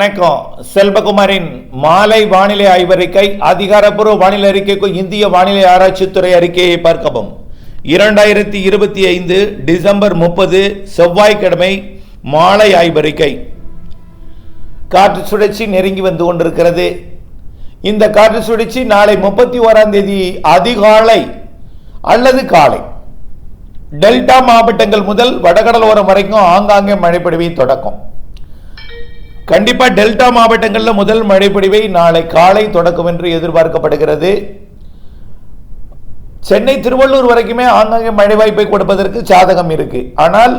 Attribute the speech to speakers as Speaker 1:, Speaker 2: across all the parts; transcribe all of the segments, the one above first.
Speaker 1: வணக்கம். செல்வகுமாரின் மாலை வானிலை ஆய்வறிக்கை அதிகாரப்பூர்வ வானிலை அறிக்கைக்கு இந்திய வானிலை ஆராய்ச்சித்துறை அறிக்கையை பார்க்கவும். இரண்டாயிரத்தி இருபத்தி ஐந்து டிசம்பர் முப்பது செவ்வாய்க்கிழமை மாலை ஆய்வறிக்கை. காற்று சுழற்சி நெருங்கி வந்து கொண்டிருக்கிறது. இந்த காற்று சுழற்சி நாளை முப்பத்தி ஓராம் தேதி அதிகாலை அல்லது காலை. டெல்டா மாவட்டங்கள் முதல் வடகடலோரம் வரைக்கும் ஆங்காங்கே மழைப்பொழிவை தொடக்கம். கண்டிப்பா டெல்டா மாவட்டங்களில் முதல் மழைப்பொழிவை நாளை காலை தொடக்கும் என்று எதிர்பார்க்கப்படுகிறது. சென்னை திருவள்ளூர் வரைக்குமே ஆங்காங்கே மழை வாய்ப்பை கொடுப்பதற்கு சாதகம் இருக்கு. ஆனால்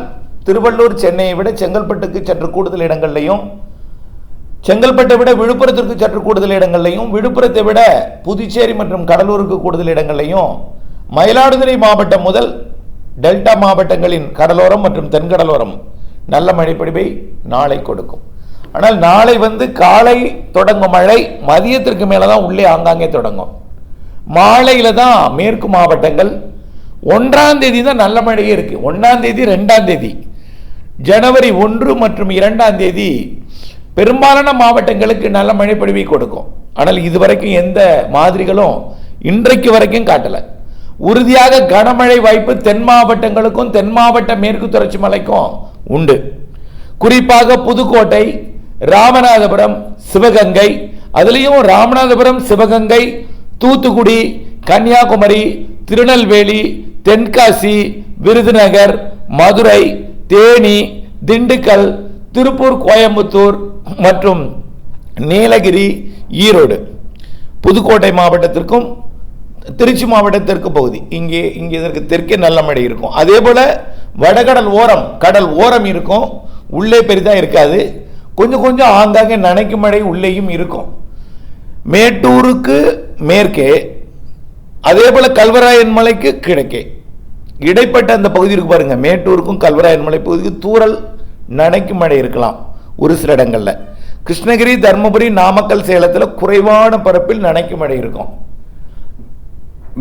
Speaker 1: திருவள்ளூர் சென்னையை விட செங்கல்பட்டுக்கு சற்று கூடுதல் இடங்கள்லையும் செங்கல்பட்டை விட விழுப்புரத்திற்கு சற்று கூடுதல் இடங்கள்லையும் விழுப்புரத்தை விட புதுச்சேரி மற்றும் கடலூருக்கு கூடுதல் இடங்கள்லையும் மயிலாடுதுறை மாவட்டம் முதல் டெல்டா மாவட்டங்களின் கடலோரம் மற்றும் தென்கடலோரம் நல்ல மழைப்பொழிவை நாளை கொடுக்கும். ஆனால் நாளை வந்து காலை தொடங்கும் மழை மதியத்திற்கு மேலே தான் உள்ளே ஆங்காங்கே தொடங்கும். மாலையில் தான் மேற்கு மாவட்டங்கள். ஒன்றாம் தேதி தான் நல்ல மழையே இருக்குது ஒன்றாம் தேதி ரெண்டாம் தேதி. ஜனவரி ஒன்று மற்றும் இரண்டாம் தேதி பெரும்பாலான மாவட்டங்களுக்கு நல்ல மழை பொழிவை கொடுக்கும். ஆனால் இதுவரைக்கும் எந்த மாதிரிகளும் இன்றைக்கு வரைக்கும் காட்டலை. உறுதியாக கனமழை வாய்ப்பு தென் மாவட்டங்களுக்கும் தென் மாவட்ட மேற்கு தொடர்ச்சி மலைக்கும் உண்டு. குறிப்பாக புதுக்கோட்டை ராமநாதபுரம் சிவகங்கை அதுலேயும் ராமநாதபுரம் சிவகங்கை தூத்துக்குடி கன்னியாகுமரி திருநெல்வேலி தென்காசி விருதுநகர் மதுரை தேனி திண்டுக்கல் திருப்பூர் கோயம்புத்தூர் மற்றும் நீலகிரி ஈரோடு. புதுக்கோட்டை மாவட்டத்திற்கும் திருச்சி மாவட்டத்திற்கு பகுதி. இங்கே இங்கே இதற்கு தெற்கே நல்ல மழை இருக்கும். அதே போல் வடகடல் ஓரம் கடல் ஓரம் இருக்கும். உள்ளே பெரிதாக இருக்காது. கொஞ்சம் கொஞ்சம் ஆங்காங்கே நனைக்கும் மழை உள்ளேயும் இருக்கும். மேட்டூருக்கு மேற்கே அதே போல் கல்வராயன் மலைக்கு கிழக்கே. இடைப்பட்ட அந்த பகுதி இருக்கு மேட்டூருக்கும் கல்வராயன் மலை பகுதிக்கு தூரல் நனைக்கும் மழை இருக்கலாம் ஒரு சில இடங்களில். கிருஷ்ணகிரி தர்மபுரி நாமக்கல் சேலத்தில் குறைவான பரப்பில் நனைக்கும் மழை இருக்கும்.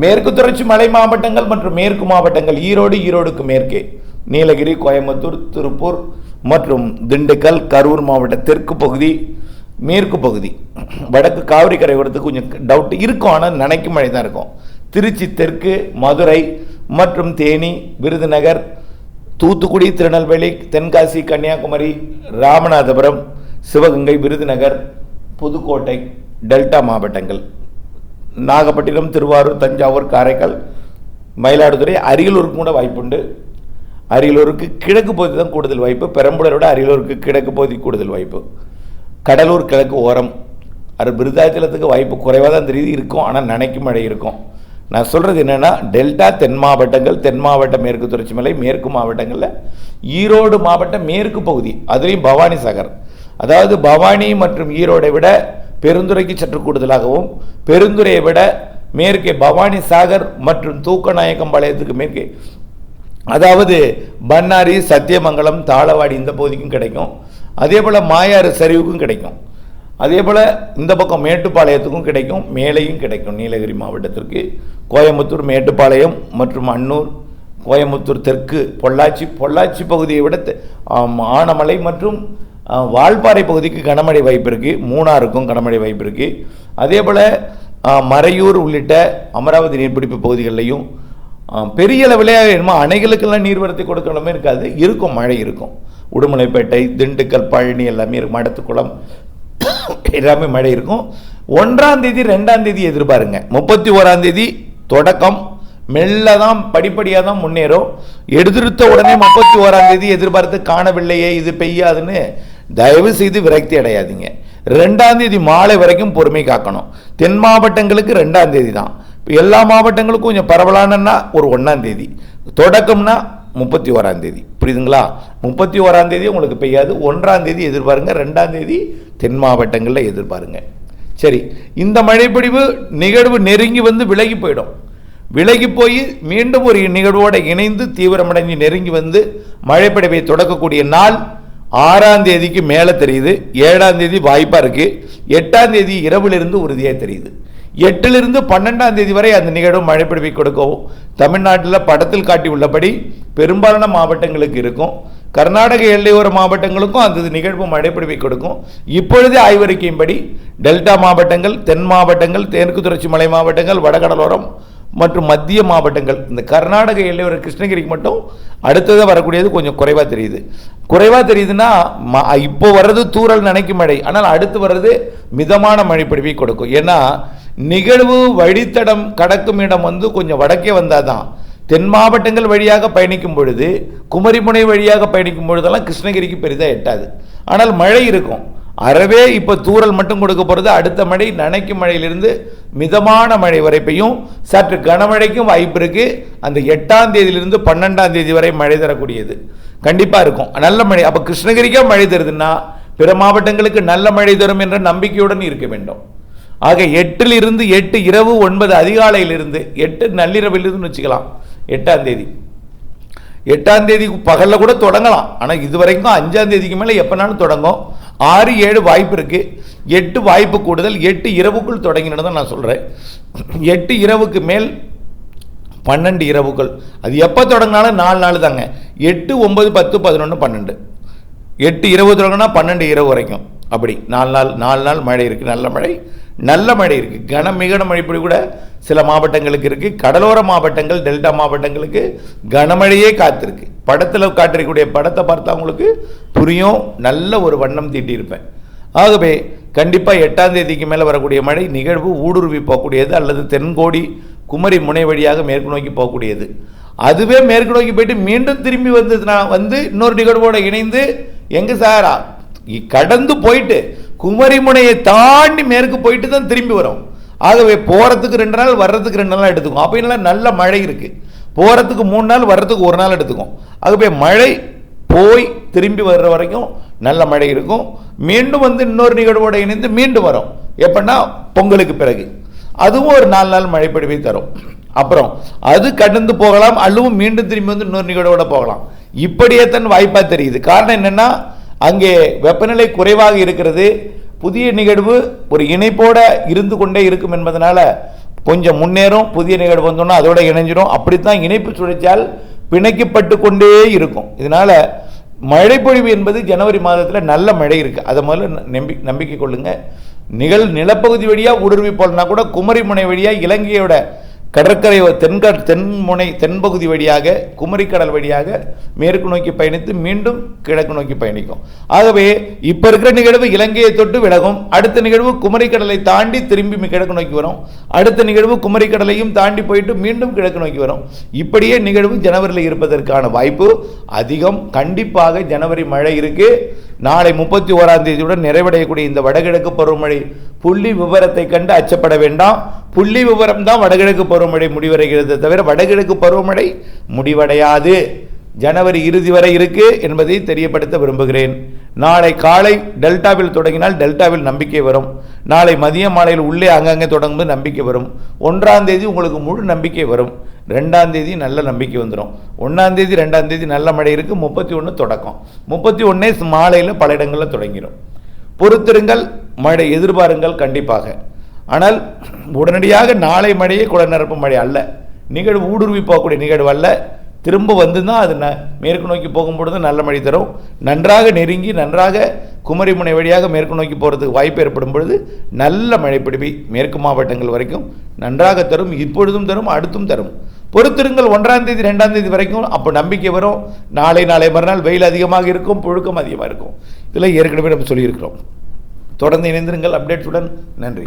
Speaker 1: மேற்கு தொடர்ச்சி மலை மாவட்டங்கள் மற்றும் மேற்கு மாவட்டங்கள் ஈரோடு ஈரோடுக்கு மேற்கே. நீலகிரி கோயம்புத்தூர் திருப்பூர் மற்றும் திண்டுக்கல் கரூர் மாவட்ட தெற்கு பகுதி மேற்கு பகுதி. வடக்கு காவிரி கரையோரத்துக்கு கொஞ்சம் டவுட் இருக்கும். ஆனால் நினைக்கும் மழை தான் இருக்கும். திருச்சி தெற்கு மதுரை மற்றும் தேனி விருதுநகர் தூத்துக்குடி திருநெல்வேலி தென்காசி கன்னியாகுமரி ராமநாதபுரம் சிவகங்கை விருதுநகர் புதுக்கோட்டை டெல்டா மாவட்டங்கள். நாகப்பட்டினம் திருவாரூர் தஞ்சாவூர் காரைக்கால் மயிலாடுதுறை அரியலூருக்கு கூட வாய்ப்புண்டு. அரியலூருக்கு கிழக்கு பகுதி தான் கூடுதல் வாய்ப்பு. பெரம்பலூரை விட அரியலூருக்கு கிழக்கு பகுதி கூடுதல் வாய்ப்பு. கடலூர் கிழக்கு ஓரம். அது விருதாச்சலத்துக்கு வாய்ப்பு குறைவாக தான் தெரியுது இருக்கும். ஆனால் நினைக்கும் மழை இருக்கும். நான் சொல்கிறது என்னென்னா டெல்டா தென் மாவட்டங்கள் தென் மாவட்ட மேற்கு தொடர்ச்சி மலை மேற்கு மாவட்டங்களில் ஈரோடு மாவட்ட மேற்கு பகுதி அதுலேயும் பவானி சாகர். அதாவது பவானி மற்றும் ஈரோடை விட பெருந்துறைக்கு சற்று கூடுதலாகவும் பெருந்துறையை விட மேற்கே பவானி சாகர் மற்றும் தூக்கநாயக்கம்பாளையத்துக்கு மேற்கே அதாவது பன்னாரி சத்தியமங்கலம் தாளவாடி இந்த பகுதிக்கும் கிடைக்கும். அதே போல் மாயாறு சரிவுக்கும் கிடைக்கும். அதே போல் இந்த பக்கம் மேட்டுப்பாளையத்துக்கும் கிடைக்கும் மேலையும் கிடைக்கும் நீலகிரி மாவட்டத்திற்கு. கோயம்புத்தூர் மேட்டுப்பாளையம் மற்றும் அன்னூர் கோயம்புத்தூர் தெற்கு பொள்ளாச்சி பொள்ளாச்சி பகுதியை விட ஆனமலை மற்றும் வால்பாறை பகுதிக்கு கனமழை வாய்ப்பு இருக்குது மூணாருக்கும் கனமழை வாய்ப்பு இருக்குது அதே போல் மறையூர் உள்ளிட்ட அமராவதி நீர்பிடிப்பு பகுதிகளிலையும் பெரிய அளவில் என்னமோ அணைகளுக்கெல்லாம் நீர்வரத்தை கொடுக்கணுமே இருக்காது. இருக்கும் மழை இருக்கும். உடுமலைப்பேட்டை திண்டுக்கல் பழனி எல்லாமே இருக்கும். மடத்துக்குளம் எல்லாமே மழை இருக்கும். ஒன்றாம் தேதி ரெண்டாம் தேதி எதிர்பாருங்க. முப்பத்தி ஓராம் தேதி தொடக்கம். மெல்ல தான் படிப்படியாக தான் முன்னேறும். எடுத்துருத்த உடனே முப்பத்தி ஓராம் தேதி எதிர்பார்த்து காணவில்லையே இது பெய்யாதுன்னு தயவு செய்து விரக்தி அடையாதீங்க. ரெண்டாம் தேதி மாலை வரைக்கும் பொறுமை காக்கணும். தென் மாவட்டங்களுக்கு ரெண்டாம் தேதி தான். இப்போ எல்லா மாவட்டங்களுக்கும் கொஞ்சம் பரவலானன்னா ஒரு ஒன்றாம் தேதி. தொடக்கம்னா முப்பத்தி ஓராம் தேதி. புரியுதுங்களா? முப்பத்தி ஓராம் தேதி உங்களுக்கு பெய்யாது. ஒன்றாம் தேதி எதிர்பாருங்க. ரெண்டாம் தேதி தென் மாவட்டங்களில் எதிர்பாருங்க. சரி இந்த மழைப்பொழிவு நிகழ்வு நெருங்கி வந்து விலகி போயிடும். விலகி போய் மீண்டும் ஒரு நிகழ்வோடு இணைந்து தீவிரமடைஞ்சு நெருங்கி வந்து மழைப்படிவை தொடக்கக்கூடிய நாள் ஆறாம் தேதிக்கு மேலே தெரியுது. ஏழாம் தேதி வாய்ப்பாக இருக்குது எட்டாம் தேதி இரவிலிருந்து உறுதியாக தெரியுது. எட்டிலிருந்து பன்னெண்டாம் தேதி வரை அந்த நிகழ்வு மழைப்பொழிவை கொடுக்கவும் தமிழ்நாட்டில் படத்தில் காட்டி உள்ளபடி பெரும்பாலான மாவட்டங்களுக்கு இருக்கும். கர்நாடக எல்லையோர மாவட்டங்களுக்கும் அந்த நிகழ்வு மழைப்பிடிப்பை கொடுக்கும். இப்பொழுதே ஆய்வறிக்கையின்படி டெல்டா மாவட்டங்கள் தென் மாவட்டங்கள் தெற்கு தொடர்ச்சி மலை மாவட்டங்கள் வடகடலோரம் மற்றும் மத்திய மாவட்டங்கள். இந்த கர்நாடக எல்லையோர கிருஷ்ணகிரிக்கு மட்டும் அடுத்ததாக வரக்கூடியது கொஞ்சம் குறைவாக தெரியுது. குறைவாக தெரியுதுன்னா ம- இப்போ வர்றது தூறல் நினைக்கும் மழை. ஆனால் அடுத்து வர்றது மிதமான மழை கொடுக்கும். ஏன்னா நிகழ்வு வழித்தடம் கடக்கும் இடம் வந்து கொஞ்சம் வடக்கே வந்தால் தான் தென் மாவட்டங்கள் வழியாக பயணிக்கும் பொழுது குமரிமுனை வழியாக பயணிக்கும் பொழுதெல்லாம் கிருஷ்ணகிரிக்கு பெரிதாக எட்டாது. ஆனால் மழை இருக்கும். அறவே இப்போ தூறல் மட்டும் கொடுக்க போகிறது அடுத்த மழை நனைக்கும் மழையிலிருந்து மிதமான மழை வரை பெய்யும். சற்று கனமழைக்கும் வாய்ப்பு இருக்குது அந்த எட்டாம் தேதியிலிருந்து பன்னெண்டாம் தேதி வரை மழை தரக்கூடியது. கண்டிப்பாக இருக்கும். நல்ல மழை. அப்போ கிருஷ்ணகிரிக்கே மழை தருதுன்னா பிற மாவட்டங்களுக்கு நல்ல மழை தரும் என்ற நம்பிக்கையுடன் இருக்க வேண்டும். ஆக எட்டிலிருந்து எட்டு இரவு ஒன்பது அதிகாலையிலிருந்து எட்டு நள்ளிரவிலிருந்து வச்சுக்கலாம். எட்டாம் தேதி. எட்டாம் தேதி பகலில் கூட தொடங்கலாம். ஆனால் இது வரைக்கும் அஞ்சாம் தேதிக்கு மேலே எப்போனாலும் தொடங்கும். ஆறு ஏழு வாய்ப்பு இருக்குது எட்டு வாய்ப்பு கூடுதல். எட்டு இரவுக்குள் தொடங்கினது தான் நான் சொல்கிறேன் எட்டு இரவுக்கு மேல் பன்னெண்டு இரவுகள் அது எப்போ தொடங்கினாலும் நாலு நாள் தாங்க. எட்டு ஒன்பது பத்து பதினொன்று பன்னெண்டு. எட்டு இரவு தொடங்கினா பன்னெண்டு இரவு வரைக்கும். அப்படி. நாலு நாள் நாலு நாள் மழை இருக்குது நல்ல மழை. நல்ல மழை இருக்குது கன மிகன மழை கூட சில மாவட்டங்களுக்கு இருக்குது கடலோர மாவட்டங்கள் டெல்டா மாவட்டங்களுக்கு கனமழையே காத்திருக்கு. படத்தில் காட்டிருக்கக்கூடிய படத்தை பார்த்தா உங்களுக்கு புரியும். நல்ல ஒரு வண்ணம் தீட்டியிருப்பேன் ஆகவே கண்டிப்பாக எட்டாம் தேதிக்கு மேலே வரக்கூடிய மழை நிகழ்வு ஊடுருவி போகக்கூடியது அல்லது தென்கோடி குமரி முனை வழியாக மேற்கு நோக்கி போகக்கூடியது. அதுவே மேற்கு நோக்கி போயிட்டு மீண்டும் திரும்பி வந்ததுனா வந்து இன்னொரு நிகழ்வோடு இணைந்து எங்கே சாரா? கடந்து போயிட்டு குமரிமுனையை தாண்டி மேற்கு போயிட்டு தான் திரும்பி வரும். ஆகவே போகிறதுக்கு ரெண்டு நாள் வர்றதுக்கு ரெண்டு நாள் எடுத்துக்கும். அப்போ இல்லை நல்ல மழை இருக்குது போகிறதுக்கு மூணு நாள் வர்றதுக்கு ஒரு நாள் எடுத்துக்கும். ஆகவே மழை போய் திரும்பி வர்ற வரைக்கும் நல்ல மழை இருக்கும். மீண்டும் வந்து இன்னொரு நிகழ்வோடு இணைந்து மீண்டும் வரும். எப்படின்னா பொங்கலுக்கு பிறகு. அதுவும் ஒரு நாலு நாள் மழை தரும். அப்புறம் அது கடந்து போகலாம். அல்லவும் மீண்டும் திரும்பி வந்து இன்னொரு நிகழ்வோட போகலாம். இப்படியே தான் வாய்ப்பாக தெரியுது. காரணம் என்னென்னா அங்கே வெப்பநிலை குறைவாக இருக்கிறது. புதிய நிகழ்வு ஒரு இணைப்போட இருந்து கொண்டே இருக்கும் என்பதனால கொஞ்சம் முன்னேறும். புதிய நிகழ்வு வந்தோன்னா அதோட இணைஞ்சிடும் அப்படித்தான் இணைப்பு சுழற்சியால் பிணைக்கப்பட்டு கொண்டே இருக்கும். இதனால் மழைப்பொழிவு என்பது ஜனவரி மாதத்தில் நல்ல மழை இருக்குது அதை முதல்ல நம்பி நம்பிக்கை கொள்ளுங்கள் நிகழ் நிலப்பகுதி வழியாக ஊடுருவி போலனா கூட குமரி முனை வழியாக இலங்கையோட கடற்கரை தென்க தென்முனை தென்பகுதி வழியாக குமரிக்கடல் வழியாக மேற்கு நோக்கி பயணித்து மீண்டும் கிழக்கு நோக்கி பயணிக்கும். ஆகவே இப்ப இருக்கிற நிகழ்வு இலங்கையை தொட்டு விலகும். அடுத்த நிகழ்வு குமரிக்கடலை தாண்டி திரும்பி கிழக்கு நோக்கி வரும். அடுத்த நிகழ்வு குமரிக்கடலையும் தாண்டி போயிட்டு மீண்டும் கிழக்கு நோக்கி வரும். இப்படியே நிகழ்வு ஜனவரியில் இருப்பதற்கான வாய்ப்பு அதிகம். கண்டிப்பாக ஜனவரி மழை இருக்கு. நாளை முப்பத்தி ஓராம் தேதியுடன் நிறைவடையக்கூடிய இந்த வடகிழக்கு பருவமழை புள்ளி விவரத்தை கண்டு அச்சப்பட வேண்டாம். புள்ளி விவரம் தான் வடகிழக்கு பருவமழை முடிவடைகிறது தவிர வடகிழக்கு பருவமழை முடிவடையாது. ஜனவரி இறுதி வரை இருக்கு என்பதை தெரியப்படுத்த விரும்புகிறேன். நாளை காலை டெல்டாவில் தொடங்கினால் டெல்டாவில் நம்பிக்கை வரும். நாளை மதிய மாலையில் உள்ளே அங்கங்கே தொடங்கும்போது நம்பிக்கை வரும். ஒன்றாம் தேதி உங்களுக்கு முழு நம்பிக்கை வரும். ரெண்டாம் தேதி நல்ல நம்பிக்கை வந்துடும் ஒன்றாம் தேதி ரெண்டாம் தேதி நல்ல மழை இருக்கு முப்பத்தி ஒன்று தொடக்கம். முப்பத்தி ஒன்றே மாலையில் பல இடங்களில் தொடங்கிடும் பொறுத்திருங்கள் மழை எதிர்பாருங்கள் கண்டிப்பாக. ஆனால் உடனடியாக நாளை மழையே குளநிரப்பு மழை அல்ல. நிகழ்வு ஊடுருவி போகக்கூடிய நிகழ்வு அல்ல. திரும்ப வந்து தான் அது ந- மேற்கு நோக்கி போகும்பொழுது நல்ல மழை தரும். நன்றாக நெருங்கி நன்றாக குமரிமுனை வழியாக மேற்கு நோக்கி போகிறதுக்கு வாய்ப்பு ஏற்படும் பொழுது நல்ல மழை பிடிப்பி மேற்கு மாவட்டங்கள் வரைக்கும் நன்றாக தரும் இப்பொழுதும் தரும் அடுத்தும் தரும். பொறுத்திருங்கள் ஒன்றாம் தேதி ரெண்டாம் தேதி வரைக்கும். அப்போ நம்பிக்கை வரும். நாளை நாளை மறுநாள் வெயில் அதிகமாக இருக்கும் புழுக்கம் அதிகமாக இருக்கும். இதில் ஏற்கனவே நம்ம சொல்லியிருக்கிறோம். தொடர்ந்து இணைந்திருங்கள். அப்டேட்ஸுடன் நன்றி.